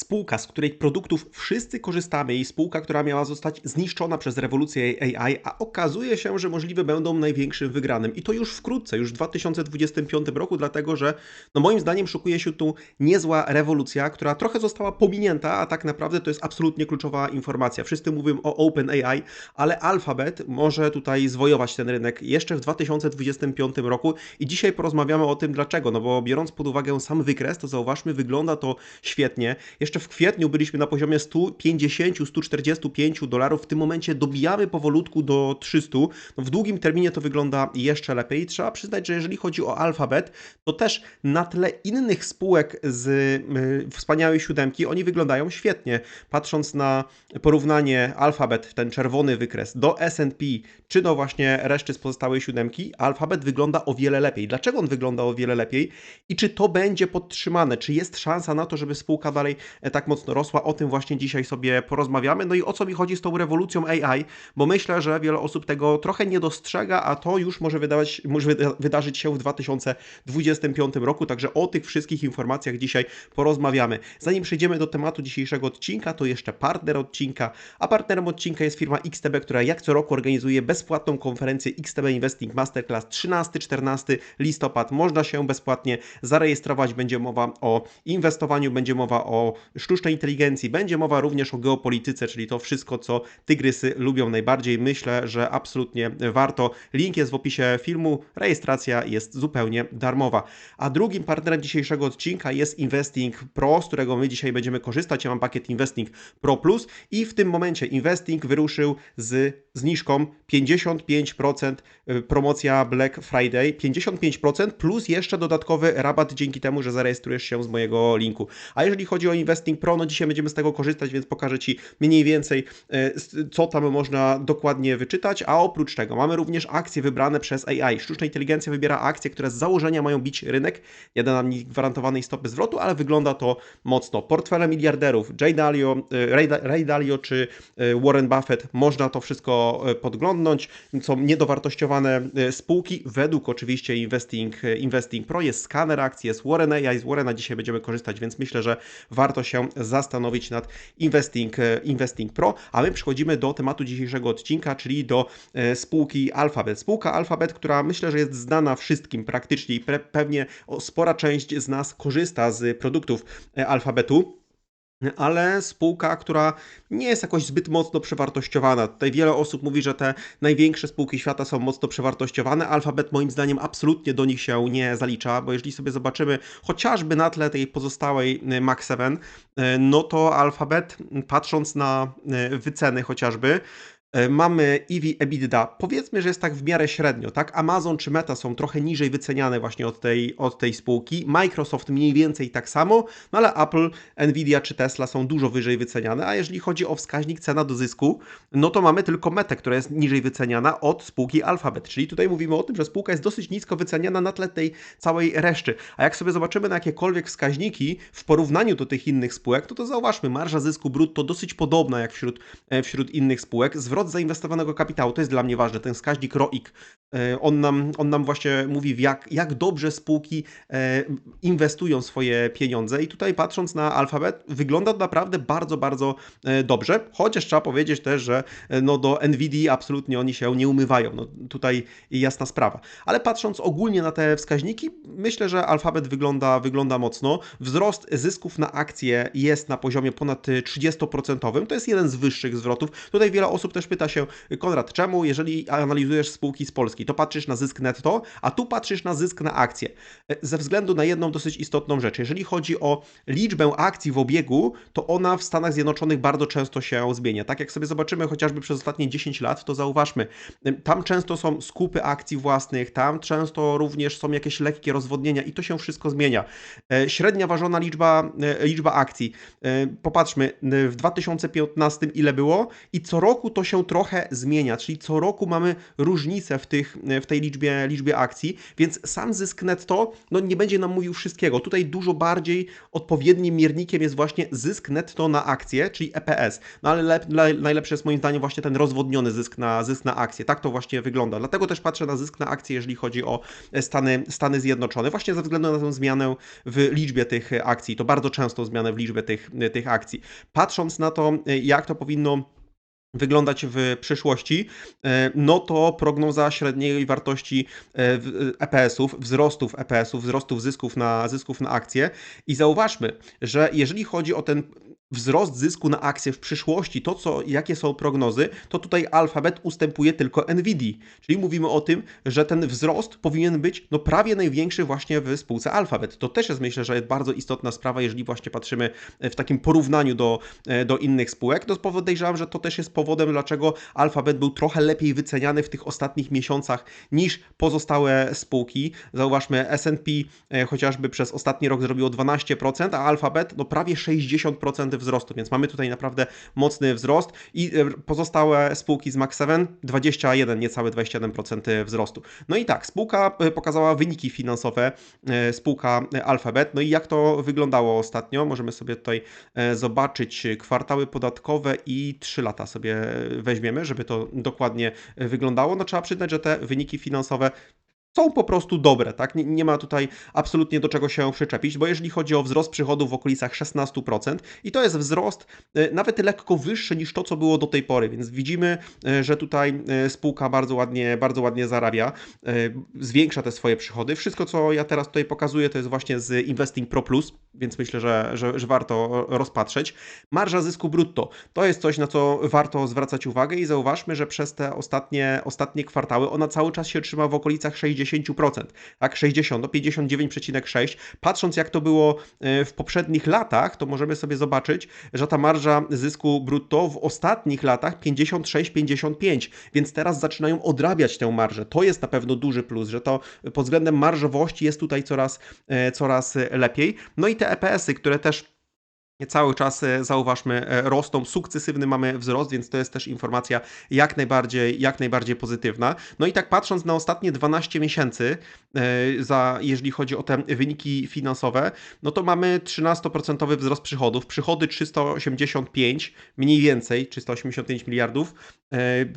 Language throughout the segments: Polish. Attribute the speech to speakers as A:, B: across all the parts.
A: spółka, z której produktów wszyscy korzystamy i spółka, która miała zostać zniszczona przez rewolucję AI, a okazuje się, że możliwe będą największym wygranym. I to już wkrótce, już w 2025 roku, dlatego że no moim zdaniem szukuje się tu niezła rewolucja, która trochę została pominięta, a tak naprawdę to jest absolutnie kluczowa informacja. Wszyscy mówią o OpenAI, ale Alphabet może tutaj zwojować ten rynek jeszcze w 2025 roku i dzisiaj porozmawiamy o tym dlaczego, no bo biorąc pod uwagę sam wykres, to zauważmy, wygląda to świetnie. Jeszcze w kwietniu byliśmy na poziomie 150-145 dolarów, w tym momencie dobijamy powolutku do 300. No w długim terminie to wygląda jeszcze lepiej. Trzeba przyznać, że jeżeli chodzi o Alphabet, to też na tle innych spółek z y, wspaniałej siódemki, oni wyglądają świetnie. Patrząc na porównanie Alphabet, ten czerwony wykres, do S&P, czy do właśnie reszty z pozostałej siódemki, Alphabet wygląda o wiele lepiej. Dlaczego on wygląda o wiele lepiej i czy to będzie podtrzymane? Czy jest szansa na to, żeby spółka dalej tak mocno rosła? O tym właśnie dzisiaj sobie porozmawiamy. No i o co mi chodzi z tą rewolucją AI, bo myślę, że wiele osób tego trochę nie dostrzega, a to już może, wydawać, może wydarzyć się w 2025 roku. Także o tych wszystkich informacjach dzisiaj porozmawiamy. Zanim przejdziemy do tematu dzisiejszego odcinka, to jeszcze partner odcinka, a partnerem odcinka jest firma XTB, która jak co roku organizuje bezpłatną konferencję XTB Investing Masterclass 13-14 listopad. Można się bezpłatnie zarejestrować, będzie mowa o inwestowaniu, będzie mowa o sztucznej inteligencji, będzie mowa również o geopolityce, czyli to wszystko, co tygrysy lubią najbardziej. Myślę, że absolutnie warto. Link jest w opisie filmu, rejestracja jest zupełnie darmowa. A drugim partnerem dzisiejszego odcinka jest Investing Pro, z którego my dzisiaj będziemy korzystać. Ja mam pakiet Investing Pro Plus i w tym momencie Investing wyruszył z zniżką 55% y, promocja Black Friday, 55% plus jeszcze dodatkowy rabat dzięki temu, że zarejestrujesz się z mojego linku. A jeżeli chodzi o Investing Pro, no dzisiaj będziemy z tego korzystać, więc pokażę Ci mniej więcej y, co tam można dokładnie wyczytać, a oprócz tego mamy również akcje wybrane przez AI. Sztuczna inteligencja wybiera akcje, które z założenia mają bić rynek, nie da nam gwarantowanej stopy zwrotu, ale wygląda to mocno. Portfele miliarderów, Jay Dalio, y, Ray, Dalio czy Warren Buffett, można to wszystko podglądnąć. Są niedowartościowane spółki, według oczywiście Investing, Investing Pro jest skaner akcji, jest Warren AI, z Warrena dzisiaj będziemy korzystać, więc myślę, że warto się zastanowić nad Investing, Investing Pro, a my przechodzimy do tematu dzisiejszego odcinka, czyli do spółki Alphabet. Spółka Alphabet, która myślę, że jest znana wszystkim praktycznie i pewnie spora część z nas korzysta z produktów Alphabetu ale spółka, która nie jest jakoś zbyt mocno przewartościowana. Tutaj wiele osób mówi, że te największe spółki świata są mocno przewartościowane. Alphabet moim zdaniem absolutnie do nich się nie zalicza, bo jeżeli sobie zobaczymy chociażby na tle tej pozostałej y, Max 7, y, no to Alphabet, patrząc na y, wyceny chociażby, mamy EV EBITDA, powiedzmy, że jest tak w miarę średnio, tak? Amazon czy Meta są trochę niżej wyceniane właśnie od tej, od tej spółki, Microsoft mniej więcej tak samo, no ale Apple, Nvidia czy Tesla są dużo wyżej wyceniane, a jeżeli chodzi o wskaźnik cena do zysku, no to mamy tylko Metę, która jest niżej wyceniana od spółki Alphabet, czyli tutaj mówimy o tym, że spółka jest dosyć nisko wyceniana na tle tej całej reszty, a jak sobie zobaczymy na jakiekolwiek wskaźniki w porównaniu do tych innych spółek, to to zauważmy, marża zysku brutto dosyć podobna jak wśród, e, wśród innych spółek, zwrot zwrot zainwestowanego kapitału, to jest dla mnie ważne, ten wskaźnik ROIC, e, on nam, on nam właśnie mówi, jak, jak dobrze spółki e, inwestują swoje pieniądze i tutaj patrząc na Alphabet, wygląda to naprawdę bardzo, bardzo e, dobrze, chociaż trzeba powiedzieć też, że no do NVIDIA absolutnie oni się nie umywają, no tutaj jasna sprawa. Ale patrząc ogólnie na te wskaźniki, myślę, że Alphabet wygląda, wygląda mocno. Wzrost zysków na akcje jest na poziomie ponad 30%, to jest jeden z wyższych zwrotów. Tutaj wiele osób też pyta się, Konrad, czemu jeżeli analizujesz spółki z Polski, to patrzysz na zysk netto, a tu patrzysz na zysk na akcję? E, ze względu na jedną dosyć istotną rzecz. Jeżeli chodzi o liczbę akcji w obiegu, to ona w Stanach Zjednoczonych bardzo często się zmienia. Tak jak sobie zobaczymy chociażby przez ostatnie 10 lat, to zauważmy, e, tam często są skupy akcji własnych, tam często również są jakieś lekkie rozwodnienia i to się wszystko zmienia. E, średnia ważona liczba, liczba akcji. Popatrzmy, w 2015 ile było i co roku to się trochę zmienia, czyli co roku mamy różnicę w, tych, w tej liczbie, liczbie akcji, więc sam zysk netto no, nie będzie nam mówił wszystkiego. Tutaj dużo bardziej odpowiednim miernikiem jest właśnie zysk netto na akcję, czyli EPS. No ale lep, najlepszy jest moim zdaniem właśnie ten rozwodniony zysk na, zysk na akcję. Tak to właśnie wygląda. Dlatego też patrzę na zysk na akcję, jeżeli chodzi o Stany, Stany Zjednoczone, właśnie ze względu na tę zmianę w liczbie tych akcji. To bardzo często zmianę w liczbie tych, tych akcji. Patrząc na to, jak to powinno wyglądać w przyszłości, e, no to prognoza średniej wartości EPS-ów, wzrostów EPS-ów, wzrostów zysków na, zysków na akcje. I zauważmy, że jeżeli chodzi o ten wzrost zysku na akcję w przyszłości, to co, jakie są prognozy, to tutaj Alphabet ustępuje tylko Nvidia. Czyli mówimy o tym, że ten wzrost powinien być no, prawie największy właśnie w spółce Alphabet. To też jest myślę, że bardzo istotna sprawa, jeżeli właśnie patrzymy w takim porównaniu do, do innych spółek. To podejrzewam, że to też jest powodem, dlaczego Alphabet był trochę lepiej wyceniany w tych ostatnich miesiącach niż pozostałe spółki. Zauważmy, S&P e, chociażby przez ostatni rok zrobiło 12%, a Alphabet no prawie 60% wzrostu, więc mamy tutaj naprawdę mocny wzrost i e, pozostałe spółki z Max 7 21, niecałe 21% wzrostu. No i tak, spółka e, pokazała wyniki finansowe, e, spółka Alphabet. No i jak to wyglądało ostatnio? Możemy sobie tutaj zobaczyć kwartały podatkowe i 3 lata sobie weźmiemy, żeby to dokładnie wyglądało. No trzeba przyznać, że te wyniki finansowe są po prostu dobre, tak? Nie, nie, ma tutaj absolutnie do czego się przyczepić, bo jeżeli chodzi o wzrost przychodów w okolicach 16% i to jest wzrost e, nawet lekko wyższy niż to, co było do tej pory, więc widzimy, e, że tutaj e, spółka bardzo ładnie, bardzo ładnie zarabia, zwiększa te swoje przychody. Wszystko, co ja teraz tutaj pokazuję, to jest właśnie z Investing Pro Plus, więc myślę, że, że, że warto rozpatrzeć. Marża zysku brutto to jest coś, na co warto zwracać uwagę i zauważmy, że przez te ostatnie, ostatnie kwartały ona cały czas się trzyma w okolicach 60 60%, tak, 60 do 59,6. Patrząc jak to było e, w poprzednich latach, to możemy sobie zobaczyć, że ta marża zysku brutto w ostatnich latach 56-55, więc teraz zaczynają odrabiać tę marżę. To jest na pewno duży plus, że to pod względem marżowości jest tutaj coraz, e, coraz lepiej. No i te EPS-y, które też cały czas e, zauważmy e, rosną, sukcesywny mamy wzrost, więc to jest też informacja jak najbardziej, jak najbardziej pozytywna. No i tak patrząc na ostatnie 12 miesięcy, e, za, jeżeli chodzi o te wyniki finansowe, no to mamy 13% wzrost przychodów, przychody 385, mniej więcej 385 miliardów.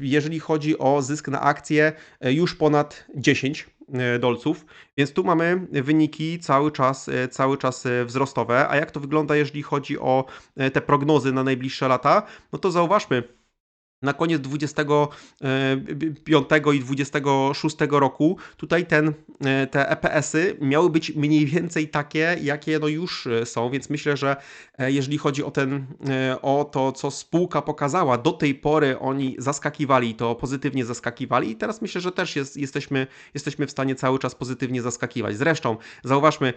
A: Jeżeli chodzi o zysk na akcje, już ponad 10 E, dolców, więc tu mamy wyniki cały czas, e, cały czas e, wzrostowe. A jak to wygląda, jeżeli chodzi o te prognozy na najbliższe lata? No to zauważmy, na koniec 25 i 26 roku tutaj ten, e, te EPS-y miały być mniej więcej takie, jakie no już e, są, więc myślę, że e, jeżeli chodzi o, ten, o to, co spółka pokazała, do tej pory oni zaskakiwali, to pozytywnie zaskakiwali i teraz myślę, że też jest, jesteśmy, jesteśmy w stanie cały czas pozytywnie zaskakiwać. Zresztą zauważmy,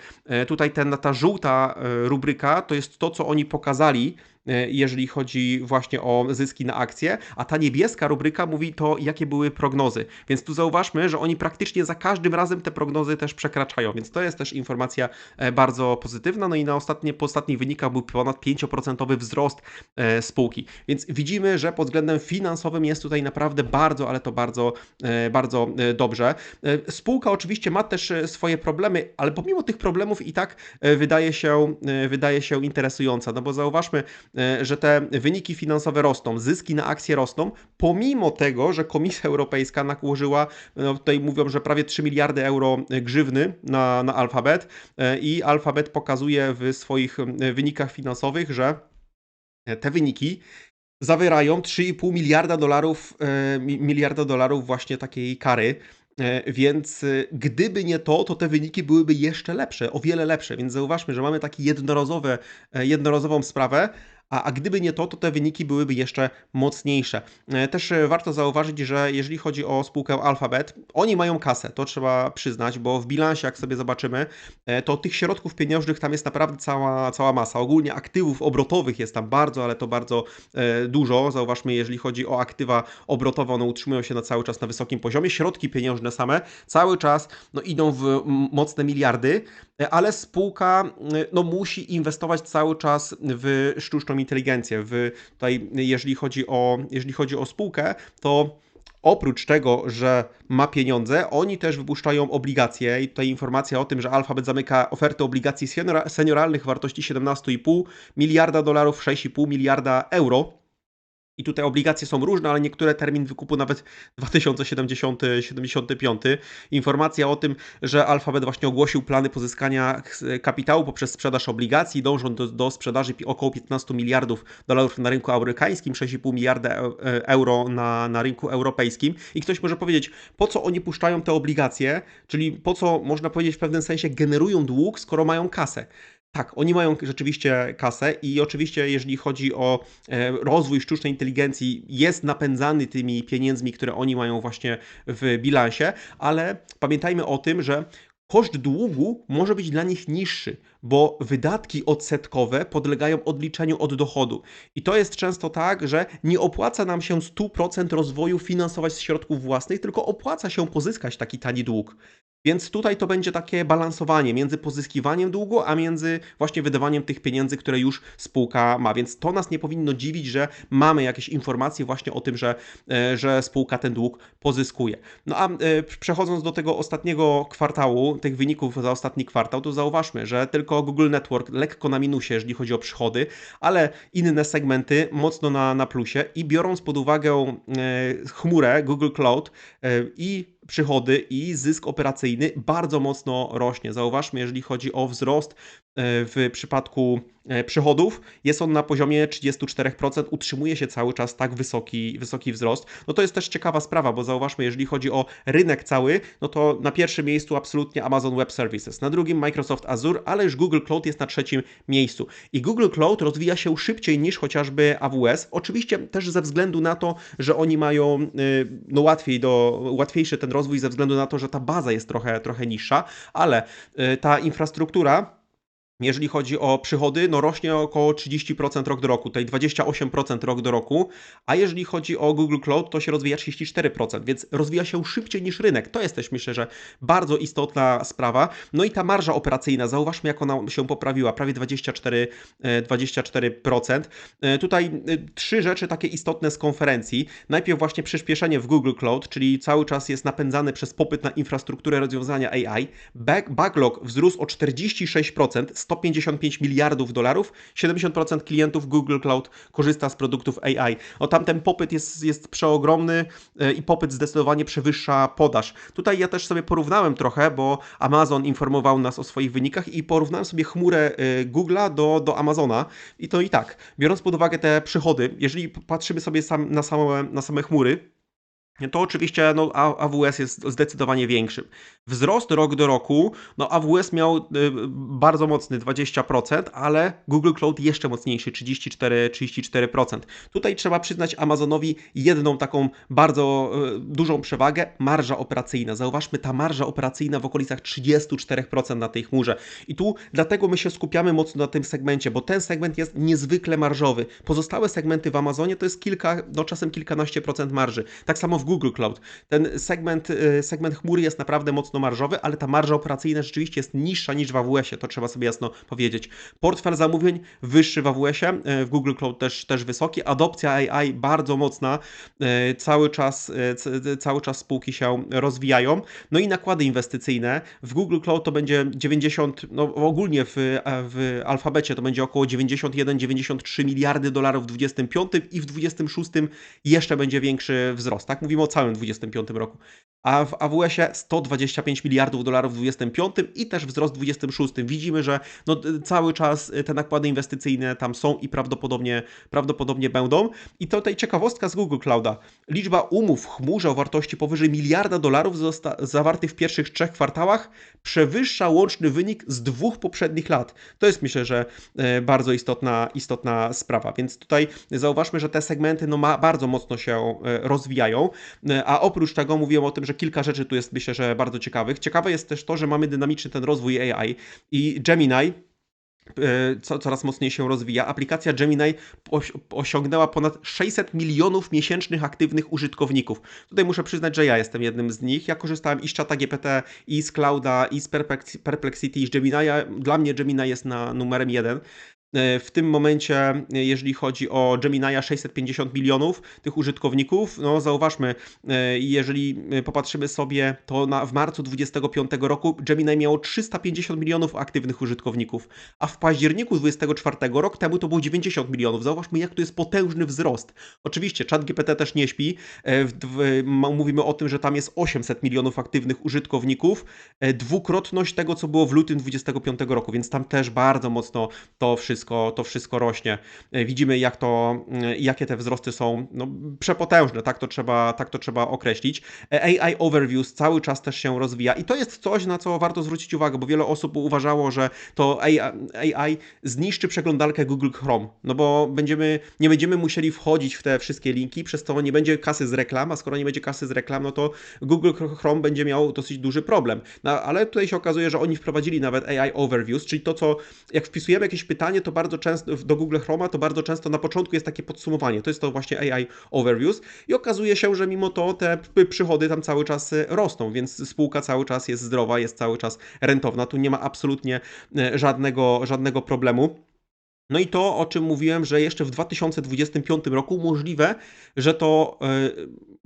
A: tutaj ten, ta żółta rubryka to jest to, co oni pokazali, E, jeżeli chodzi właśnie o zyski na akcje, a ta niebieska rubryka mówi to, jakie były prognozy. Więc tu zauważmy, że oni praktycznie za każdym razem te prognozy też przekraczają, więc to jest też informacja e, bardzo pozytywna. No i na ostatnie, po ostatnich wynikach był ponad 5% wzrost e, spółki. Więc widzimy, że pod względem finansowym jest tutaj naprawdę bardzo, ale to bardzo, bardzo dobrze. Spółka oczywiście ma też swoje problemy, ale pomimo tych problemów i tak wydaje się, wydaje się interesująca, no bo zauważmy, E, że te wyniki finansowe rosną, zyski na akcje rosną, pomimo tego, że Komisja Europejska nakłożyła, no tutaj mówią, że prawie 3 miliardy euro grzywny na, na Alphabet e, i Alphabet pokazuje w swoich e, wynikach finansowych, że te wyniki zawierają 3,5 miliarda dolarów, miliarda dolarów właśnie takiej kary. Więc gdyby nie to, to te wyniki byłyby jeszcze lepsze, o wiele lepsze. Więc zauważmy, że mamy taką jednorazową sprawę, a, a gdyby nie to, to te wyniki byłyby jeszcze mocniejsze. E, też e, warto zauważyć, że jeżeli chodzi o spółkę Alphabet, oni mają kasę, to trzeba przyznać, bo w bilansie, jak sobie zobaczymy, e, to tych środków pieniężnych tam jest naprawdę cała, cała masa. Ogólnie aktywów obrotowych jest tam bardzo, ale to bardzo dużo. Zauważmy, jeżeli chodzi o aktywa obrotowe, one utrzymują się na cały czas na wysokim poziomie. Środki pieniężne same cały czas no, idą w mocne miliardy, ale spółka no, musi inwestować cały czas w sztuczną inteligencję. W, tutaj, jeżeli chodzi, o, jeżeli chodzi o spółkę, to oprócz tego, że ma pieniądze, oni też wypuszczają obligacje i tutaj informacja o tym, że Alphabet zamyka ofertę obligacji seniora, senioralnych wartości 17,5 miliarda dolarów, 6,5 miliarda euro. I tutaj obligacje są różne, ale niektóre termin wykupu nawet 2075. Informacja o tym, że Alphabet właśnie ogłosił plany pozyskania kapitału poprzez sprzedaż obligacji, dążą do, do sprzedaży około 15 miliardów dolarów na rynku amerykańskim, 6,5 miliarda e, euro na, na rynku europejskim. I ktoś może powiedzieć, po co oni puszczają te obligacje, czyli po co można powiedzieć w pewnym sensie generują dług, skoro mają kasę. Tak, oni mają rzeczywiście kasę i oczywiście, jeżeli chodzi o e, rozwój sztucznej inteligencji, jest napędzany tymi pieniędzmi, które oni mają właśnie w bilansie, ale pamiętajmy o tym, że koszt długu może być dla nich niższy, bo wydatki odsetkowe podlegają odliczeniu od dochodu. I to jest często tak, że nie opłaca nam się 100% rozwoju finansować z środków własnych, tylko opłaca się pozyskać taki tani dług. Więc tutaj to będzie takie balansowanie między pozyskiwaniem długu, a między właśnie wydawaniem tych pieniędzy, które już spółka ma. Więc to nas nie powinno dziwić, że mamy jakieś informacje właśnie o tym, że, e, że spółka ten dług pozyskuje. No a e, przechodząc do tego ostatniego kwartału, tych wyników za ostatni kwartał, to zauważmy, że tylko Google Network lekko na minusie, jeżeli chodzi o przychody, ale inne segmenty mocno na, na plusie i biorąc pod uwagę e, chmurę Google Cloud i przychody i zysk operacyjny bardzo mocno rośnie. Zauważmy, jeżeli chodzi o wzrost w przypadku e, przychodów jest on na poziomie 34%, utrzymuje się cały czas tak wysoki, wysoki wzrost. No to jest też ciekawa sprawa, bo zauważmy, jeżeli chodzi o rynek cały, no to na pierwszym miejscu absolutnie Amazon Web Services, na drugim Microsoft Azure, ale już Google Cloud jest na trzecim miejscu. I Google Cloud rozwija się szybciej niż chociażby AWS, oczywiście też ze względu na to, że oni mają y, no łatwiej do, łatwiejszy ten rozwój ze względu na to, że ta baza jest trochę, trochę niższa, ale y, ta infrastruktura jeżeli chodzi o przychody, no rośnie około 30% rok do roku, tutaj 28% rok do roku, a jeżeli chodzi o Google Cloud, to się rozwija 34%, więc rozwija się szybciej niż rynek. To jest też myślę, że bardzo istotna sprawa. No i ta marża operacyjna, zauważmy jak ona się poprawiła, prawie 24%. 24%. E, e, tutaj e, trzy rzeczy takie istotne z konferencji. Najpierw właśnie przyspieszenie w Google Cloud, czyli cały czas jest napędzany przez popyt na infrastrukturę rozwiązania AI. Backlog wzrósł o 46%, 155 miliardów dolarów, 70% klientów Google Cloud korzysta z produktów AI. O tamten popyt jest, jest przeogromny e, i popyt zdecydowanie przewyższa podaż. Tutaj ja też sobie porównałem trochę, bo Amazon informował nas o swoich wynikach i porównałem sobie chmurę e, Google'a do, do Amazona i to i tak, biorąc pod uwagę te przychody, jeżeli patrzymy sobie sam, na, same, na same chmury, to oczywiście no, AWS jest zdecydowanie większym. Wzrost rok do roku, no AWS miał y, bardzo mocny 20%, ale Google Cloud jeszcze mocniejszy 34%. 34%. Tutaj trzeba przyznać Amazonowi jedną taką bardzo y, dużą przewagę, marża operacyjna. Zauważmy, ta marża operacyjna w okolicach 34% na tej chmurze. I tu dlatego my się skupiamy mocno na tym segmencie, bo ten segment jest niezwykle marżowy. Pozostałe segmenty w Amazonie to jest kilka, no czasem kilkanaście procent marży. Tak samo w Google Cloud. Ten segment, y, segment chmury jest naprawdę mocno marżowy, ale ta marża operacyjna rzeczywiście jest niższa niż w AWS-ie, to trzeba sobie jasno powiedzieć. Portfel zamówień wyższy w AWS-ie, y, w Google Cloud też, też wysoki, adopcja AI bardzo mocna, y, cały czas, cały czas spółki się rozwijają. No i nakłady inwestycyjne. W Google Cloud to będzie 90, no ogólnie w, w alfabecie to będzie około 91-93 miliardy dolarów w 25 i w 26 jeszcze będzie większy wzrost. Tak mówimy mówimy o całym 25 roku. A w AWS-ie 125 miliardów dolarów w 25 i też wzrost w 26. Widzimy, że no, cały czas te nakłady inwestycyjne tam są i prawdopodobnie, prawdopodobnie będą. I tutaj ciekawostka z Google Clouda. Liczba umów w chmurze o wartości powyżej miliarda dolarów zawartych w pierwszych trzech kwartałach przewyższa łączny wynik z dwóch poprzednich lat. To jest myślę, że e, bardzo istotna, istotna sprawa. Więc tutaj zauważmy, że te segmenty no, ma, bardzo mocno się e, rozwijają. E, a oprócz tego mówiłem o tym, że kilka rzeczy tu jest myślę, że bardzo ciekawych. Ciekawe jest też to, że mamy dynamiczny ten rozwój AI i Gemini e, co, coraz mocniej się rozwija. Aplikacja Gemini osiągnęła ponad 600 milionów miesięcznych aktywnych użytkowników. Tutaj muszę przyznać, że ja jestem jednym z nich. Ja korzystałem i z czata GPT, i z Clouda, i z Perplexity, i z Gemini. Dla mnie Gemini jest na numerem jeden. E, w tym momencie, e, jeżeli chodzi o Gemini'a, 650 milionów tych użytkowników. No zauważmy, e, jeżeli popatrzymy sobie, to na, w marcu 2025 roku Gemini miało 350 milionów aktywnych użytkowników, a w październiku 2024 rok temu to było 90 milionów. Zauważmy, jak to jest potężny wzrost. Oczywiście, ChatGPT też nie śpi. W, w, mówimy o tym, że tam jest 800 milionów aktywnych użytkowników, dwukrotność tego, co było w lutym 2025 roku, więc tam też bardzo mocno to wszystko, to wszystko rośnie. E, widzimy, jak to, e, jakie te wzrosty są no, przepotężne, tak to, trzeba, tak to trzeba określić. E, AI Overviews cały czas też się rozwija i to jest coś, na co warto zwrócić uwagę, bo wiele osób uważało, że to AI, AI zniszczy przeglądarkę Google Chrome, no bo będziemy, nie będziemy musieli wchodzić w te wszystkie linki, przez to nie będzie kasy z reklam, a skoro nie będzie kasy z reklam, no to Google Chrome będzie miał dosyć duży problem. No, ale tutaj się okazuje, że oni wprowadzili nawet AI Overviews, czyli to, co jak wpisujemy jakieś pytanie, to bardzo często do Google Chroma, to bardzo często na początku jest takie podsumowanie. To jest to właśnie AI Overviews i okazuje się, że mimo to te przychody tam cały czas e, rosną, więc spółka cały czas jest zdrowa, jest cały czas rentowna. Tu nie ma absolutnie e, żadnego, żadnego problemu. No i to, o czym mówiłem, że jeszcze w 2025 roku możliwe, że to e,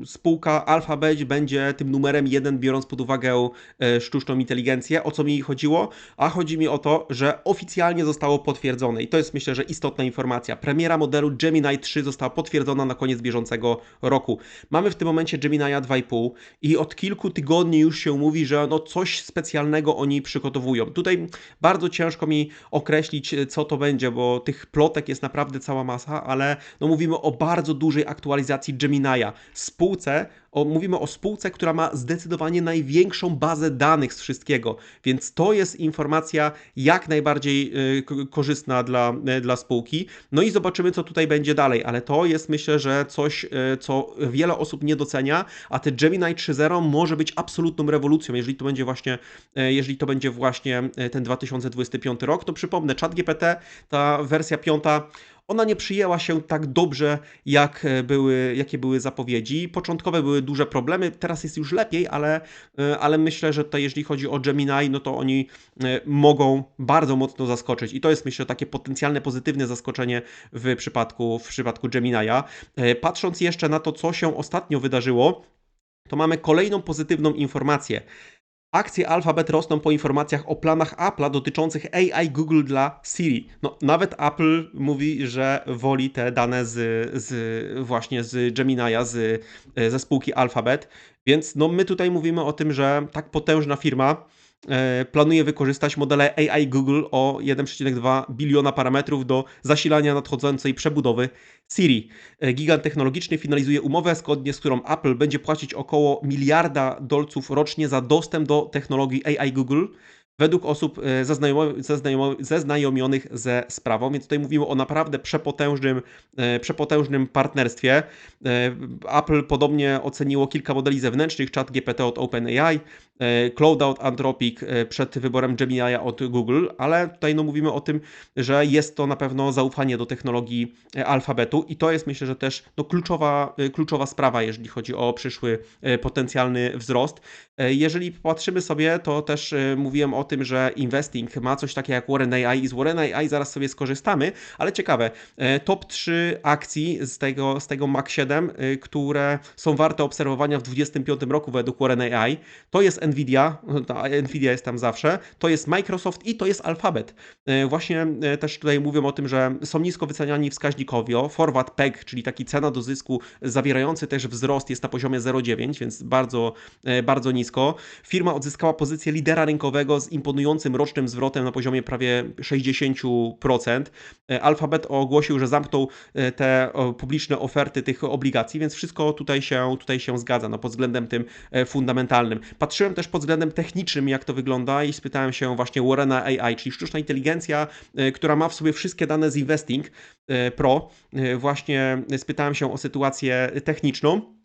A: spółka Alphabet będzie tym numerem jeden, biorąc pod uwagę e, sztuczną inteligencję. O co mi chodziło? A chodzi mi o to, że oficjalnie zostało potwierdzone i to jest myślę, że istotna informacja. Premiera modelu Gemini 3 została potwierdzona na koniec bieżącego roku. Mamy w tym momencie Gemini 2,5 i od kilku tygodni już się mówi, że no coś specjalnego oni przygotowują. Tutaj bardzo ciężko mi określić, co to będzie, bo tych plotek jest naprawdę cała masa, ale no mówimy o bardzo dużej aktualizacji Gemini'a. Spółce, o, mówimy o spółce, która ma zdecydowanie największą bazę danych z wszystkiego, więc to jest informacja jak najbardziej y, korzystna dla, y, dla spółki. No i zobaczymy, co tutaj będzie dalej, ale to jest myślę, że coś, y, co wiele osób nie docenia, a te Gemini 3.0 może być absolutną rewolucją, jeżeli to będzie właśnie, jeżeli to będzie właśnie ten 2025 rok. To przypomnę, ChatGPT, ta wersja piąta ona nie przyjęła się tak dobrze, jak e, były, jakie były zapowiedzi. Początkowe były duże problemy, teraz jest już lepiej, ale, e, ale myślę, że tutaj jeśli chodzi o Gemini, no to oni e, mogą bardzo mocno zaskoczyć i to jest myślę takie potencjalne pozytywne zaskoczenie w przypadku, w przypadku Gemini'a. Patrząc jeszcze na to, co się ostatnio wydarzyło, to mamy kolejną pozytywną informację. Akcje Alphabet rosną po informacjach o planach Apple'a dotyczących AI Google dla Siri. No, nawet Apple mówi, że woli te dane z, z właśnie z Gemini'a, z, ze spółki Alphabet. Więc no, my tutaj mówimy o tym, że tak potężna firma E, planuje wykorzystać modele AI Google o 1,2 biliona parametrów do zasilania nadchodzącej przebudowy Siri. E, gigant technologiczny finalizuje umowę, zgodnie z którą Apple będzie płacić około miliarda dolców rocznie za dostęp do technologii AI Google według osób e, zeznajomionych ze sprawą, więc tutaj mówimy o naprawdę przepotężnym, e, przepotężnym partnerstwie. E, Apple podobnie oceniło kilka modeli zewnętrznych, chat GPT od OpenAI, Cloud od Anthropic przed wyborem Gemini od Google, ale tutaj no mówimy o tym, że jest to na pewno zaufanie do technologii alfabetu i to jest myślę, że też no kluczowa, kluczowa sprawa, jeżeli chodzi o przyszły potencjalny wzrost. Jeżeli popatrzymy sobie, to też mówiłem o tym, że Investing ma coś takiego jak Warren AI i z Warren AI zaraz sobie skorzystamy, ale ciekawe, e, top 3 akcji z tego, z tego MAC 7, e, które są warte obserwowania w 2025 roku według Warren AI, to jest Nvidia, Nvidia jest tam zawsze, to jest Microsoft i to jest Alphabet. E, właśnie też tutaj mówią o tym, że są nisko wyceniani wskaźnikowo, forward PEG, czyli taki cena do zysku zawierający też wzrost jest na poziomie 0,9, więc bardzo, bardzo nisko. Firma odzyskała pozycję lidera rynkowego z imponującym rocznym zwrotem na poziomie prawie 60%. E, Alphabet ogłosił, że zamknął e, te publiczne oferty tych obligacji, więc wszystko tutaj się, tutaj się zgadza no, pod względem tym e, fundamentalnym. Patrzyłem też pod względem technicznym, jak to wygląda i spytałem się właśnie Warrena AI, czyli sztuczna inteligencja, która ma w sobie wszystkie dane z Investing Pro. Właśnie spytałem się o sytuację techniczną.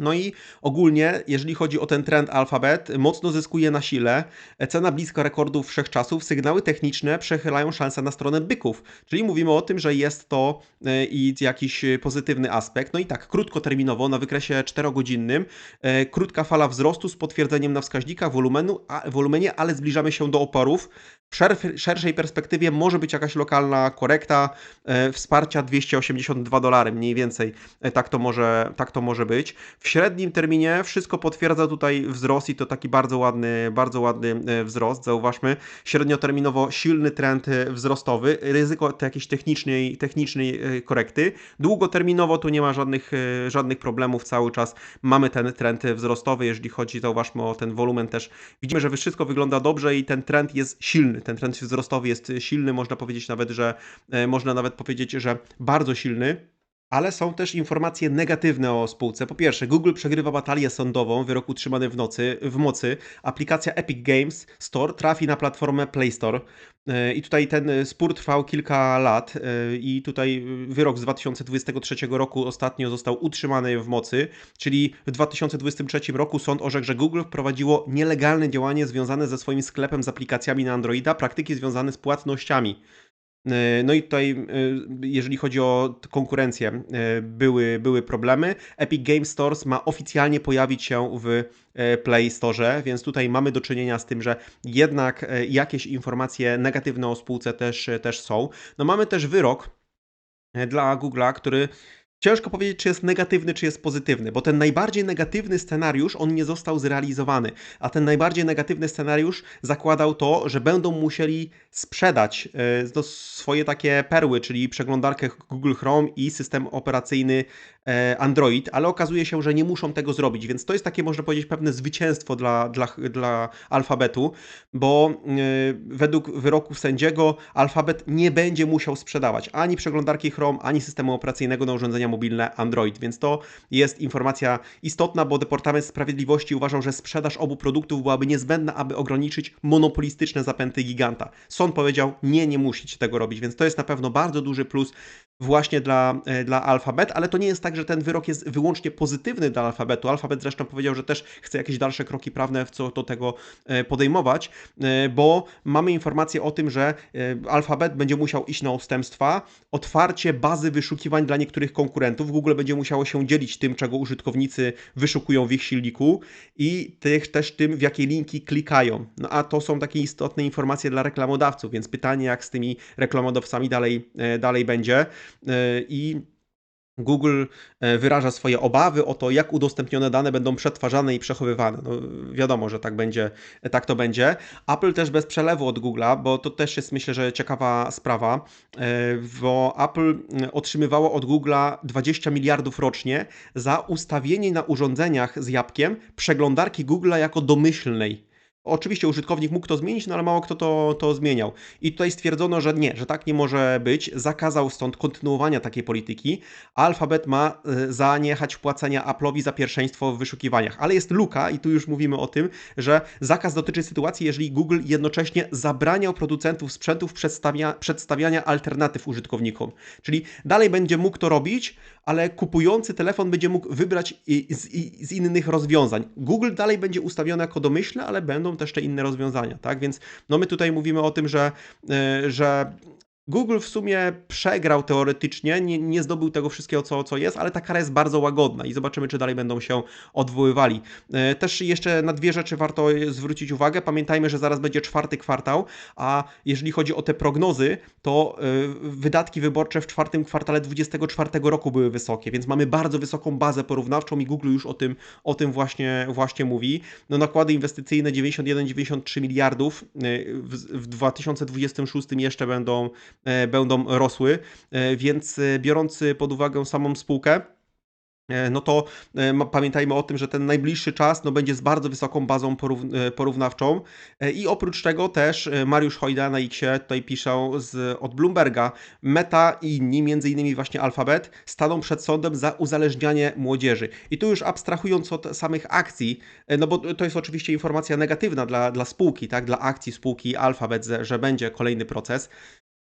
A: No i ogólnie, jeżeli chodzi o ten trend Alphabet, mocno zyskuje na sile, cena bliska rekordów wszechczasów, sygnały techniczne przechylają szanse na stronę byków, czyli mówimy o tym, że jest to e, jakiś pozytywny aspekt. No i tak, krótkoterminowo, na wykresie 4-godzinnym, e, krótka fala wzrostu z potwierdzeniem na wskaźnikach wolumenu, a, wolumenie, ale zbliżamy się do oporów. W szerszej perspektywie może być jakaś lokalna korekta e, wsparcia 282 dolary, mniej więcej e, tak to, może, tak to może być. W średnim terminie wszystko potwierdza tutaj wzrost i to taki bardzo ładny, bardzo ładny e, wzrost. Zauważmy, średnioterminowo silny trend wzrostowy, ryzyko jakiejś technicznej, technicznej korekty. Długoterminowo tu nie ma żadnych, żadnych problemów, cały czas mamy ten trend wzrostowy, jeżeli chodzi, zauważmy o ten wolumen też. Widzimy, że wszystko wygląda dobrze i ten trend jest silny, ten trend wzrostowy jest silny, można powiedzieć nawet, że e, można nawet powiedzieć, że bardzo silny. Ale są też informacje negatywne o spółce. Po pierwsze, Google przegrywa batalię sądową, wyrok utrzymany w, nocy, w mocy. Aplikacja Epic Games Store trafi na platformę Play Store. E, I tutaj ten spór trwał kilka lat e, i tutaj wyrok z 2023 roku ostatnio został utrzymany w mocy, czyli w 2023 roku sąd orzekł, że Google wprowadziło nielegalne działanie związane ze swoim sklepem z aplikacjami na Androida, praktyki związane z płatnościami. E, No i tutaj, e, jeżeli chodzi o konkurencję, e, były, były problemy. Epic Game Stores ma oficjalnie pojawić się w Play Store, więc tutaj mamy do czynienia z tym, że jednak jakieś informacje negatywne o spółce też, też są. No mamy też wyrok dla Google'a, który ciężko powiedzieć, czy jest negatywny, czy jest pozytywny, bo ten najbardziej negatywny scenariusz, on nie został zrealizowany, a ten najbardziej negatywny scenariusz zakładał to, że będą musieli sprzedać e, no, swoje takie perły, czyli przeglądarkę Google Chrome i system operacyjny Android, ale okazuje się, że nie muszą tego zrobić, więc to jest takie, można powiedzieć, pewne zwycięstwo dla, dla, dla alfabetu, bo e, według wyroku sędziego alfabet nie będzie musiał sprzedawać ani przeglądarki Chrome, ani systemu operacyjnego na urządzenia mobilne Android, więc to jest informacja istotna, bo Departament Sprawiedliwości uważał, że sprzedaż obu produktów byłaby niezbędna, aby ograniczyć monopolistyczne zapęty giganta. Sąd powiedział, nie, nie musicie tego robić, więc to jest na pewno bardzo duży plus właśnie dla, e, dla Alphabet, ale to nie jest tak, że ten wyrok jest wyłącznie pozytywny dla Alfabetu. Alfabet zresztą powiedział, że też chce jakieś dalsze kroki prawne w co do tego e, podejmować, e, bo mamy informację o tym, że Alfabet będzie musiał iść na ustępstwa, otwarcie bazy wyszukiwań dla niektórych konkurentów. Google będzie musiało się dzielić tym, czego użytkownicy wyszukują w ich silniku i też, tym, w jakie linki klikają. No a to są takie istotne informacje dla reklamodawców, więc pytanie, jak z tymi reklamodawcami dalej, dalej będzie. E, I Google e, wyraża swoje obawy o to, jak udostępnione dane będą przetwarzane i przechowywane. No, wiadomo, że tak będzie, tak to będzie. Apple też bez przelewu od Google'a, bo to też jest myślę, że ciekawa sprawa, e, bo Apple otrzymywało od Google'a 20 miliardów rocznie za ustawienie na urządzeniach z jabłkiem przeglądarki Google'a jako domyślnej. Oczywiście użytkownik mógł to zmienić, no ale mało kto to, to zmieniał. I tutaj stwierdzono, że nie, że tak nie może być. Zakazał stąd kontynuowania takiej polityki. Alphabet ma y, zaniechać wpłacania Apple'owi za pierwszeństwo w wyszukiwaniach. Ale jest luka i tu już mówimy o tym, że zakaz dotyczy sytuacji, jeżeli Google jednocześnie zabraniał producentów sprzętów przedstawia, przedstawiania alternatyw użytkownikom. Czyli dalej będzie mógł to robić, ale kupujący telefon będzie mógł wybrać z, z innych rozwiązań. Google dalej będzie ustawiony jako domyślne, ale będą też te inne rozwiązania, tak? Więc no my tutaj mówimy o tym, że, e, że Google w sumie przegrał teoretycznie, nie, nie zdobył tego wszystkiego, co, co jest, ale ta kara jest bardzo łagodna i zobaczymy, czy dalej będą się odwoływali. E, Też jeszcze na dwie rzeczy warto zwrócić uwagę. Pamiętajmy, że zaraz będzie czwarty kwartał, a jeżeli chodzi o te prognozy, to e, wydatki wyborcze w czwartym kwartale 2024 roku były wysokie, więc mamy bardzo wysoką bazę porównawczą i Google już o tym, o tym właśnie, właśnie mówi. No nakłady inwestycyjne 91-93 miliardów e, w, w 2026 jeszcze będą, będą rosły, e, więc e, biorąc pod uwagę samą spółkę, e, no to e, pamiętajmy o tym, że ten najbliższy czas no, będzie z bardzo wysoką bazą porów- e, porównawczą. E, I oprócz tego też e, Mariusz Hojda na Xie tutaj pisze z, od Bloomberga, Meta i inni, między innymi właśnie Alphabet, staną przed sądem za uzależnianie młodzieży. I tu już abstrahując od samych akcji, e, no bo to jest oczywiście informacja negatywna dla, dla spółki, tak, dla akcji spółki Alphabet, że będzie kolejny proces,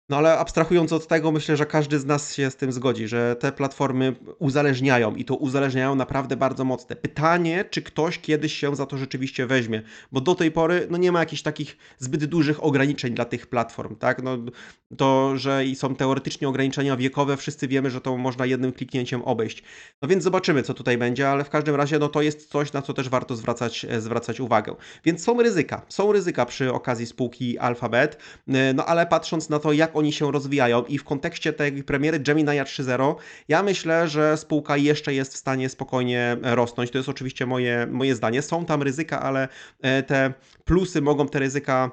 A: No ale abstrahując od tego, myślę, że każdy z nas się z tym zgodzi, że te platformy uzależniają i to uzależniają naprawdę bardzo mocne. Pytanie, czy ktoś kiedyś się za to rzeczywiście weźmie, bo do tej pory no nie ma jakichś takich zbyt dużych ograniczeń dla tych platform, tak? No, to, że i są teoretycznie ograniczenia wiekowe, wszyscy wiemy, że to można jednym kliknięciem obejść. No więc zobaczymy, co tutaj będzie, ale w każdym razie no to jest coś, na co też warto zwracać, zwracać uwagę. Więc są ryzyka, są ryzyka przy okazji spółki Alphabet, no ale patrząc na to, jak oni się rozwijają i w kontekście tej premiery Gemini 3.0, ja myślę, że spółka jeszcze jest w stanie spokojnie rosnąć. To jest oczywiście moje, moje zdanie. Są tam ryzyka, ale e, te plusy mogą te ryzyka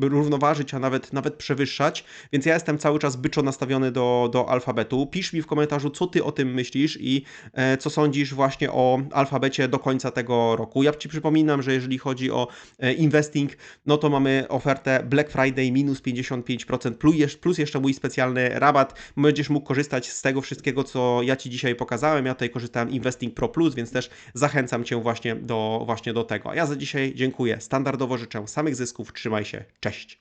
A: równoważyć, a nawet, nawet przewyższać, więc ja jestem cały czas byczo nastawiony do, do alfabetu. Pisz mi w komentarzu, co ty o tym myślisz i e, co sądzisz właśnie o alfabecie do końca tego roku. Ja Ci przypominam, że jeżeli chodzi o investing, no to mamy ofertę Black Friday minus 55% plus, plus jeszcze mój specjalny rabat. Będziesz mógł korzystać z tego wszystkiego, co ja Ci dzisiaj pokazałem. Ja tutaj korzystałem Investing Pro Plus, więc też zachęcam Cię właśnie do, właśnie do tego. A ja za dzisiaj dziękuję. Standardowo życzę samych zysków. Trzymaj się. Cześć.